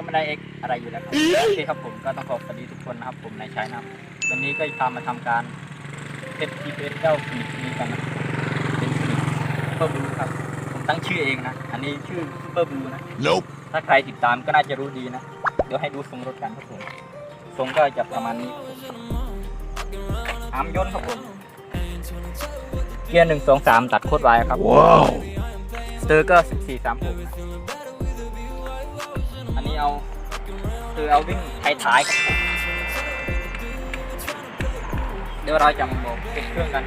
ก็ไม่ได้เอ็กอะไรอยู่แล้วครับโอเคครับผมก็ต้องขอสวัสดีทุกคนนะครับผมในชายนะครับวันนี้ก็จะพามาทำการเทสทีเอสเจ้าฟินิกนี้กันนะเป็นฟินิกซูเปอร์บลูครับผมตั้งชื่อเองนะอันนี้ชื่อซูเปอร์บลูนะ Nope. ถ้าใครติดตามก็น่าจะรู้ดีนะเดี๋ยวให้ดูทรงรถกันครับผมทรงก็จะประมาณนี้อามยนต์ครับผมเกียร์หนึ่งสองสามตัดโคตรไวครับ Wow. สเตอร์ก็สิบสี่สามหกอันนี้ เอา คือเอาวิ่งท้ายๆครับผมเดี๋ยวเราจะมาบอกเก็บเครื่องกัน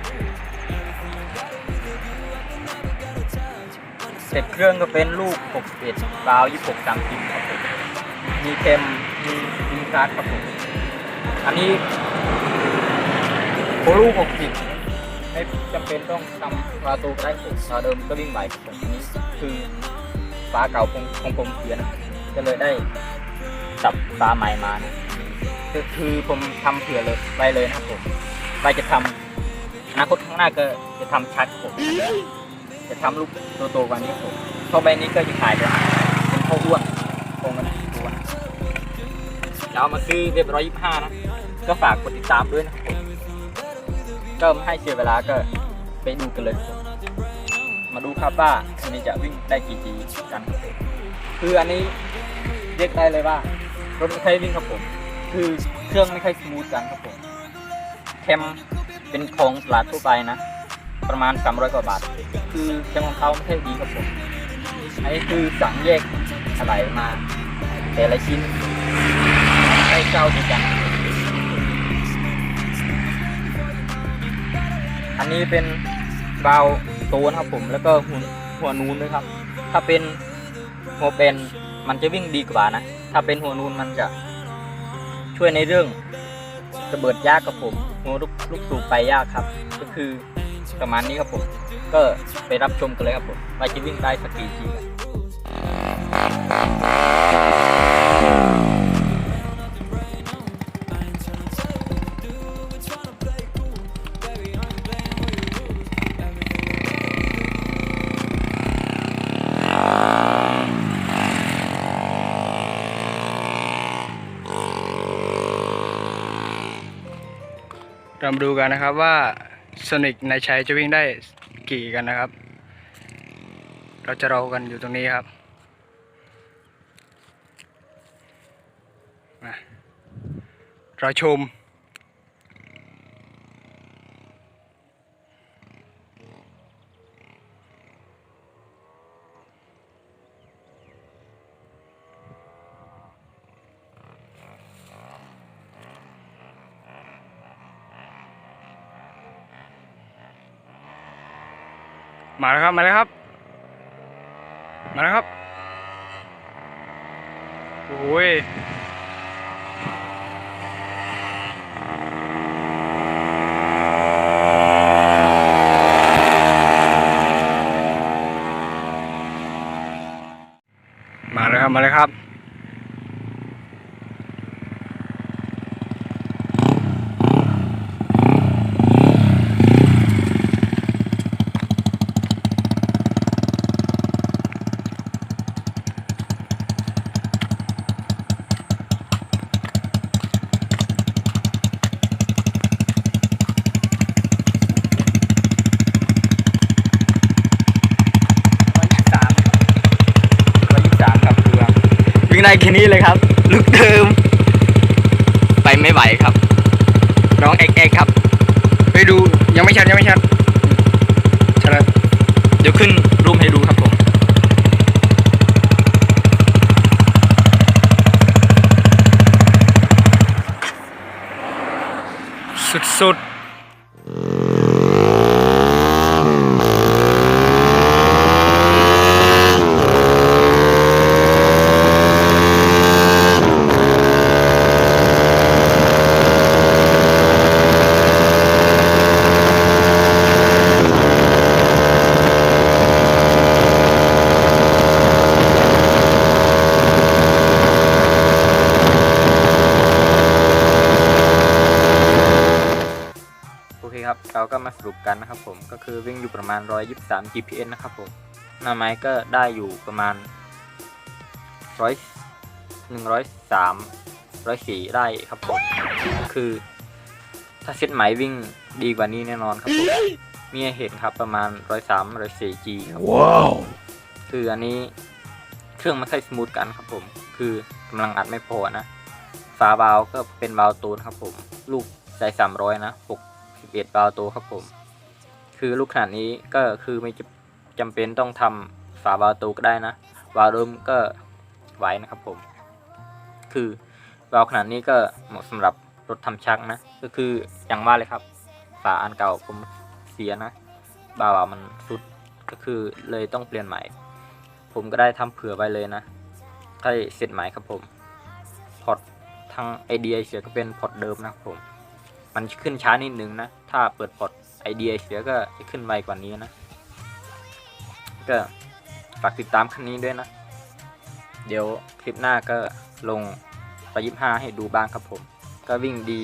เสร็จเครื่องก็เป็นลูก61บราว26 30ครับผมมีเค็มมีมีการ์ดครับผมอันนี้โคลูก60ไม่จำเป็นต้องทำประตูได้ผมฝาเดิมก็วิ่งไหวครับผมนี้คือฝาเก่าของของผมเสียนะ ก็เลยได้สับฝาใหม่มานะก็คือผมทำเผื่อเลยไว้เลยนะครับผมไว้จะทำอนาคตข้างหน้าก็จะทำชัดผมจะทำลูกโตๆกว่านี้ครับผมเพราะใบนี้ก็จะขายไปเป็นข้าวอ้วนคงกันอ้วนจะเอามาซื้อเรียบร้อยยี่ห้านะก็ฝากกดติดตามด้วยนะครับผมก็ไม่ให้เสียเวลาก็ไปดูกันเลยครับผมมาดูครับว่าคันนี้จะวิ่งได้กี่จีกันครับผมคืออันนี้เรียกได้เลยว่ารถไม่ค่อยวิ่งครับผม คือเครื่องไม่ค่อยสมูทกันครับผมแคมเป็นของตลาดทั่วไปนะ ประมาณ 300 กว่าบาท คือเครื่องของเขาไม่ใช่ดีครับผมอันนี้คือสั่งแยกอะไรมา แต่ละชิ้นให้เจ้าด้วยกัน อันนี้เป็นบาวโตนะครับผม แล้วก็หัวหัวนูนด้วยครับ ถ้าเป็นหัวเป็น มันจะวิ่งดีกว่านะ ถ้าเป็นหัวนูนมันจะช่วยในเรื่องระเบิดยากครับผมหัวลูกลูกสูบไปยากครับ ก็คือประมาณนี้ครับผม ก็ไปรับชมกันเลยครับผมว่าจะวิ่งได้สักกี่ทีครับ เรามาดูกันนะครับว่าสนิกในชัยจะวิ่งได้กี่กันนะครับ เราจะรอกันอยู่ตรงนี้ครับมาเราชม มาแล้วครับ มาแล้วครับ มาแล้วครับ โอ้ยมาแล้วครับ มาแล้วครับ ร้อยยี่สิบสามร้อยยี่สิบสามครับเรือวิ่ง ได้แค่นี้เลยครับลูกเดิม ไปไม่ไหวครับ น้องเอกเอกครับ ไปดูยังไม่ชัดยังไม่ชัดชัดแล้วเดี๋ยวขึ้นรูปให้ดูครับผมสุดๆ โอ เคครับเราก็มาสรุปกันนะครับผมก็คือวิ่งอยู่ประมาณ 123 GPS นะครับผมหน้าไม้ก็ได้อยู่ประมาณ100 103 104ได้ครับผมคือ ถ้าเซตใหม่วิ่งดีกว่านี้แน่นอนครับผมมีให้เห็นครับประมาณ 103 104 G ครับคืออันนี้เครื่องมันใช้สมูทกันครับผม คือกำลังอัดไม่พอนะ ฝาบาวก็เป็นบาวตูนครับผม ลูกใจสามร้อยนะห กสิบเอ็ดบาวโตครับผม คือลูกขนาดนี้ก็คือไม่จำเป็นต้องทำฝาบาวตูก็ได้นะวาล์เดิมก็ไหวนะครับผม คือวาล์ขนาดนี้ก็เหมาะสำหรับรถทำชักนะ ก็คืออย่างว่าเลยครับ ฝาอันเก่าผมเสียนะบาวาล์มันสุดก็คือเลยต้องเปลี่ยนใหม่ ผมก็ได้ทำเผื่อไว้เลยนะให้เสร็จใหม่ครับผมพอร์ตทางไอเดียเสียก็เป็นพอร์ตเดิมนะครับผม มันขึ้นช้านิดนึงนะ ถ้าเปิดพอร์ตไอเดียเสียก็จะขึ้นไวกว่านี้นะ ก็ฝากติดตามคันนี้ด้วยนะ เดี๋ยวคลิปหน้าก็ลงไปยิบห้าให้ดูบ้างครับผม ก็วิ่งดี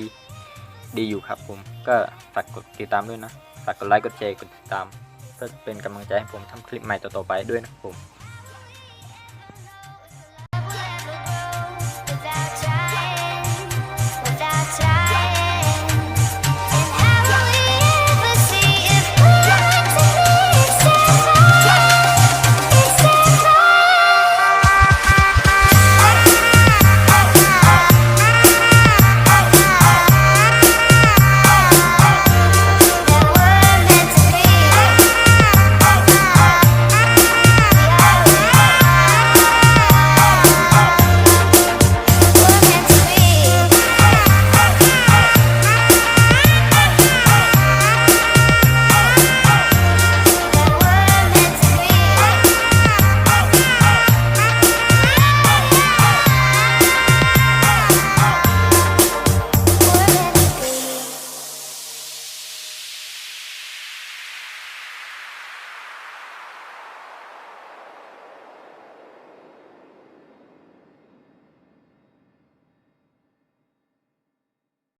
ดีอยู่ครับผม ก็ฝากกดติดตามด้วยนะ ฝากกดไลค์ กดแชร์ กดติดตาม เพื่อเป็นกำลังใจให้ผมทำคลิปใหม่ต่อๆไปด้วยนะครับผม